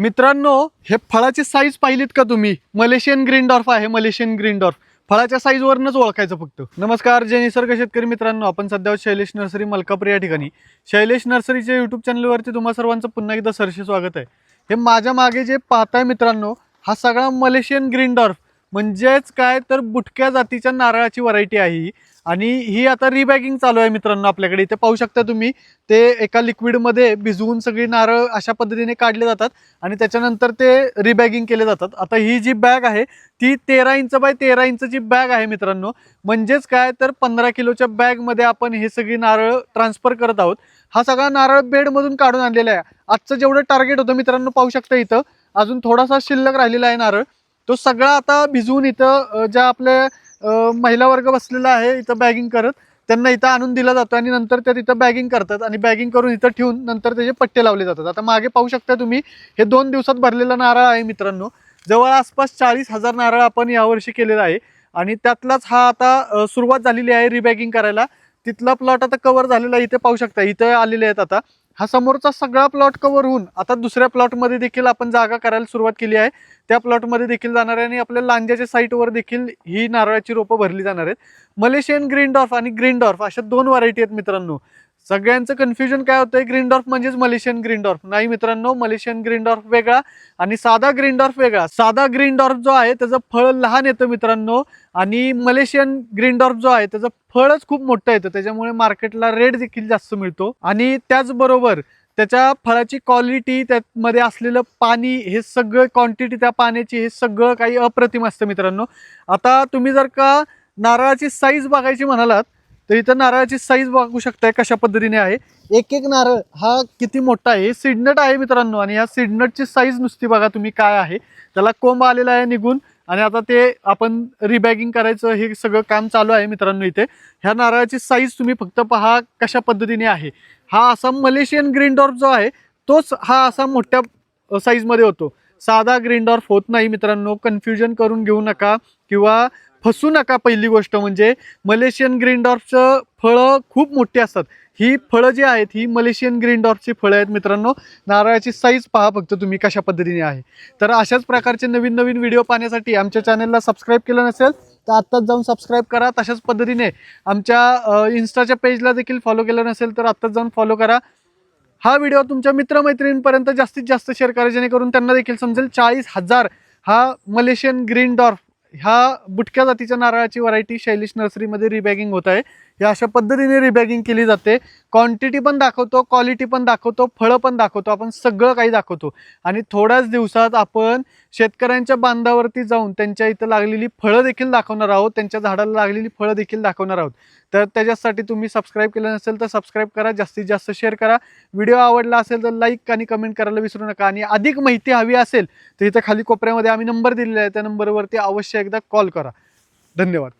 मित्रांनो हे फळाची साईज पाहिलीत का तुम्ही? मलेशियन ग्रीन डॉर्फ आहे मलेशियन ग्रीन डॉर्फ. फळाच्या साईजवरूनच ओळखायचं फक्त. नमस्कार जय निसर्ग शेतकरी मित्रांनो आपण सध्या शैलेश नर्सरी मलकापूर या ठिकाणी. शैलेश नर्सरीच्या युट्यूब चॅनलवरती तुम्हा सर्वांचं पुन्हा एकदा सरसे स्वागत आहे. हे माझ्या मागे जे पाहताय मित्रांनो हा सगळा मलेशियन ग्रीन डॉर्फ. म्हणजेच काय? तर बुटक्या जातीच्या नारळाची व्हरायटी आहे ही. आणि ही आता रिबॅगिंग चालू आहे मित्रांनो आपल्याकडे. इथे पाहू शकता तुम्ही ते एका लिक्विडमध्ये भिजवून सगळी नारळ अशा पद्धतीने काढले जातात आणि त्याच्यानंतर ते रिबॅगिंग केले जातात. आता ही जी बॅग आहे ती तेरा इंच बाय तेरा इंचची बॅग आहे मित्रांनो. म्हणजेच काय तर पंधरा किलोच्या बॅगमध्ये आपण हे सगळी नारळ ट्रान्सफर करत आहोत. हा सगळा नारळ बेडमधून काढून आणलेला आहे. आजचं जेवढं टार्गेट होतं मित्रांनो पाहू शकता इथं. अजून थोडासा शिल्लक राहिलेला आहे नारळ. तो सगळा आता भिजवून इथं ज्या आपल्या महिला वर्ग बसलेला आहे इथं बॅगिंग करत त्यांना इथं आणून दिला जातो आणि नंतर त्या तिथं बॅगिंग करतात आणि बॅगिंग करून इथं ठेवून नंतर त्याचे पट्टे लावले जातात. आता मागे पाहू शकता तुम्ही हे दोन दिवसात भरलेला नारळ आहे मित्रांनो. जवळ आसपास चाळीस हजार नारळ आपण यावर्षी केलेला आहे आणि त्यातलाच हा आता सुरुवात झालेली आहे रिबॅगिंग करायला. तिथला प्लॉट आता कव्हर झालेला आहे इथे पाहू शकता. इथं आलेले आहेत आता. हा समोरचा सगळा प्लॉट कव्हर होऊन आता दुसऱ्या प्लॉटमध्ये देखील आपण जागा करायला सुरुवात केली आहे. त्या प्लॉटमध्ये देखील जाणार आहे आणि आपल्या लांज्याच्या साईटवर देखील ही नारळाची रोपं भरली जाणार आहेत. मलेशियन ग्रीन डॉर्फ आणि ग्रीन डॉर्फ अशा दोन व्हरायटी आहेत मित्रांनो. सगळ्यांचं कन्फ्युजन काय होतंय? ग्रीनडॉर्फ म्हणजेच मलेशियन ग्रीन डॉर्फ नाही मित्रांनो मलेशियन ग्रीन डॉर्फ वेगळा आणि साधा ग्रीनडॉर्फ वेगळा. साधा ग्रीन डॉर्फ जो आहे त्याचं फळ लहान येतं मित्रांनो. आणि मलेशियन ग्रीनडॉर्फ जो आहे त्याचं फळच खूप मोठं येतं. त्याच्यामुळे मार्केटला रेट देखील जास्त मिळतो. आणि त्याचबरोबर त्याच्या फळाची क्वालिटी त्यामध्ये असलेलं पाणी हे सगळं क्वांटिटी त्या पाण्याची हे सगळं काही अप्रतिम असतं मित्रांनो. आता तुम्ही जर का नारळाची साईज बघायची म्हणालात तर इथं नारळाची साईज बघू शकताय कशा पद्धतीने आहे. एक एक नारळ हा किती मोठा आहे सिडनट आहे मित्रांनो. आणि ह्या सिडनटची साईज नुसती बघा तुम्ही काय आहे. त्याला कोंब आलेला आहे निघून. आणि आता ते आपण रिबॅगिंग करायचं हे सगळं काम चालू आहे मित्रांनो इथे. ह्या नारळाची साईज तुम्ही फक्त पहा कशा पद्धतीने आहे. हा असा मलेशियन ग्रीन डॉर्फ जो आहे तोच हा असा मोठ्या साईजमध्ये होतो. साधा ग्रीन डॉर्फ होत नाही मित्रांनो. कन्फ्युजन करून घेऊ नका किंवा फसू नका पहिली गोष्ट म्हणजे मलेशियन ग्रीन डॉर्फचं फळं खूप मोठी असतात. ही फळं जी आहेत ही मलेशियन ग्रीन डॉर्फची फळं आहेत मित्रांनो. नारळाची साईज पहा फक्त तुम्ही कशा पद्धतीने आहे. तर अशाच प्रकारचे नवीन नवीन व्हिडिओ पाहण्यासाठी आमच्या चॅनलला सबस्क्राईब केलं नसेल तर आत्ताच जाऊन सबस्क्राईब करा. तशाच पद्धतीने आमच्या इन्स्टाच्या पेजला देखील फॉलो केलं नसेल तर आत्ताच जाऊन फॉलो करा. हा व्हिडिओ तुमच्या मित्रमैत्रिणींपर्यंत जास्तीत जास्त शेअर करा जेणेकरून त्यांना देखील समजेल चाळीस हजार हा मलेशियन ग्रीन डॉर्फ ह्या बुटक्या जातीच्या नारळाची व्हरायटी शैलीश नर्सरीमध्ये रिबॅगिंग होत आहे. या अशा पद्धतीने रिबॅगिंग केली जाते. क्वांटिटी पण दाखवतो क्वालिटी पण दाखवतो फळं पण दाखवतो आपण सगळं काही दाखवतो. आणि थोड्याच दिवसात आपण शेतकऱ्यांच्या बांधावरती जाऊन त्यांच्या इथं लागलेली फळं देखील दाखवणार आहोत. त्यांच्या झाडाला लागलेली फळं देखील दाखवणार आहोत. तर त्याच्यासाठी तुम्ही सबस्क्राईब केलं नसेल तर सबस्क्राईब करा जास्तीत जास्त शेअर करा. व्हिडिओ आवडला असेल तर लाईक आणि कमेंट करायला विसरू नका. आणि अधिक माहिती हवी असेल तर इथं खाली कोपऱ्यामध्ये आम्ही नंबर दिलेला आहे. त्या नंबरवरती अवश्य एकदा कॉल करा. धन्यवाद.